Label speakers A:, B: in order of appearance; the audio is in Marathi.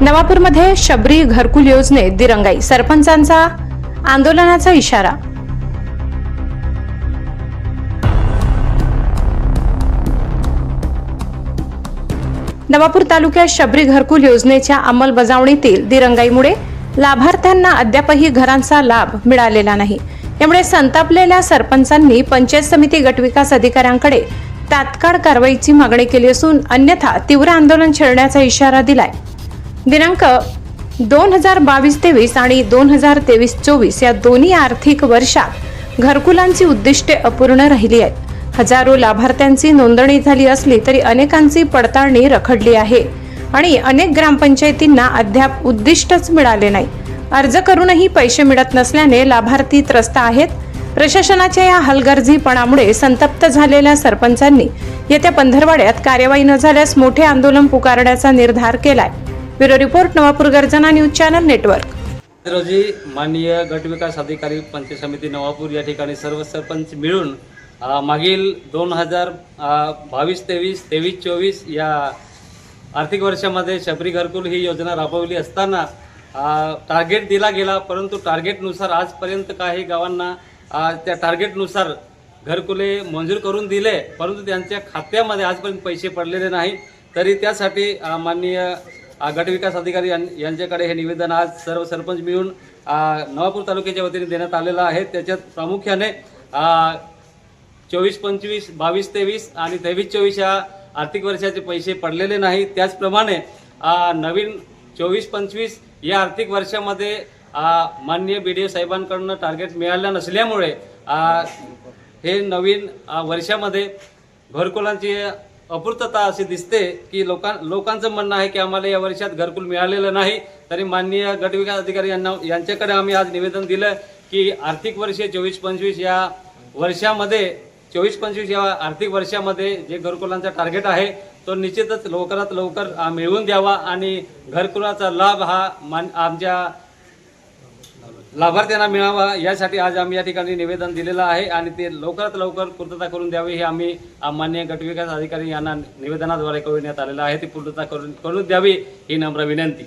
A: नवापूरमध्ये शबरी घरकुल योजनेत दिरंगाई. सरपंचांचा आंदोलनाचा इशारा. नवापूर तालुक्यात शबरी घरकुल योजनेच्या अंमलबजावणीतील दिरंगाईमुळे लाभार्थ्यांना अद्यापही घरांचा लाभ मिळालेला नाही. यामुळे संतापलेल्या सरपंचांनी पंचायत समिती गटविकास अधिकाऱ्यांकडे तात्काळ कारवाईची मागणी केली असून अन्यथा तीव्र आंदोलन छेडण्याचा इशारा दिलाय. दिनांक दोन हजार बावीस तेवीस आणि दोन हजार तेवीस चोवीस या दोन्ही आर्थिक वर्षात घरकुलांची उद्दिष्टे अपूर्ण राहिली आहेत. हजारो लाभार्थ्यांची नोंदणी झाली असली तरी अनेकांची पडताळणी रखडली आहे आणि अनेक ग्रामपंचायतींना अद्याप उद्दिष्टच मिळाले नाही. अर्ज करूनही पैसे मिळत नसल्याने लाभार्थी त्रस्त आहेत. प्रशासनाच्या या हलगर्जीपणामुळे संतप्त झालेल्या सरपंचांनी येत्या पंधरवाड्यात कार्यवाही न झाल्यास मोठे आंदोलन पुकारण्याचा निर्धार केलाय. ब्युरो रिपोर्ट नवापूर गर्जना न्यूज चॅनल नेटवर्क.
B: रोजी माननीय गटविकास अधिकारी पंचायत समिती नवापूर या ठिकाणी सर्व सरपंच मिळून मागील दोन हजार बावीस तेवीस तेवीस चोवीस या आर्थिक वर्षामध्ये शबरी घरकुल ही योजना राबवली असताना टार्गेट दिला गेला परंतु टार्गेटनुसार आजपर्यंत काही गावांना त्या टार्गेटनुसार घरकुले मंजूर करून दिले परंतु त्यांच्या खात्यामध्ये आजपर्यंत पैसे पडलेले नाही. तरी त्यासाठी माननीय अ, गटविकास अधिकारी यां- यांच्याकडे हे निवेदन आज सर्व सरपंच मिळून नवापूर तालुक्याच्या वतीने देण्यात आलेलं आहे. त्याच्यात प्रामुख्याने चोवीस पंचवीस बावीस तेवीस आणि तेवीस चोवीस या आर्थिक वर्षाचे पैसे पडलेले नाही. त्याचप्रमाणे नवीन चोवीस पंचवीस या आर्थिक वर्षामध्ये माननीय बी डी ओ साहेबांकडनं टार्गेट मिळालं नसल्यामुळे हे नवीन वर्षामध्ये घरकुलांची अपूर्तता अशी दिसते की लोकां लोकांचं म्हणणं आहे की आम्हाला या वर्षात घरकुल मिळालेलं नाही. तरी माननीय गटविकास अधिकारी यांना यांच्याकडे आम्ही आज निवेदन दिलं की आर्थिक वर्ष चोवीस पंचवीस या वर्षामध्ये चोवीस पंचवीस या आर्थिक वर्षामध्ये जे घरकुलांचा टार्गेट आहे तो निश्चितच लवकरात लवकर मिळवून द्यावा आणि घरकुलाचा लाभ हा मान आमच्या लाभार्थ्यांना मिळावा यासाठी आज आम्ही या ठिकाणी निवेदन दिलेलं आहे आणि ते लवकरात लवकर पूर्तता करून द्यावी हे आम्ही मान्य गटविकास अधिकारी यांना निवेदनाद्वारे कळविण्यात आलेलं आहे. ती पूर्तता करून करून द्यावी ही नम्र विनंती.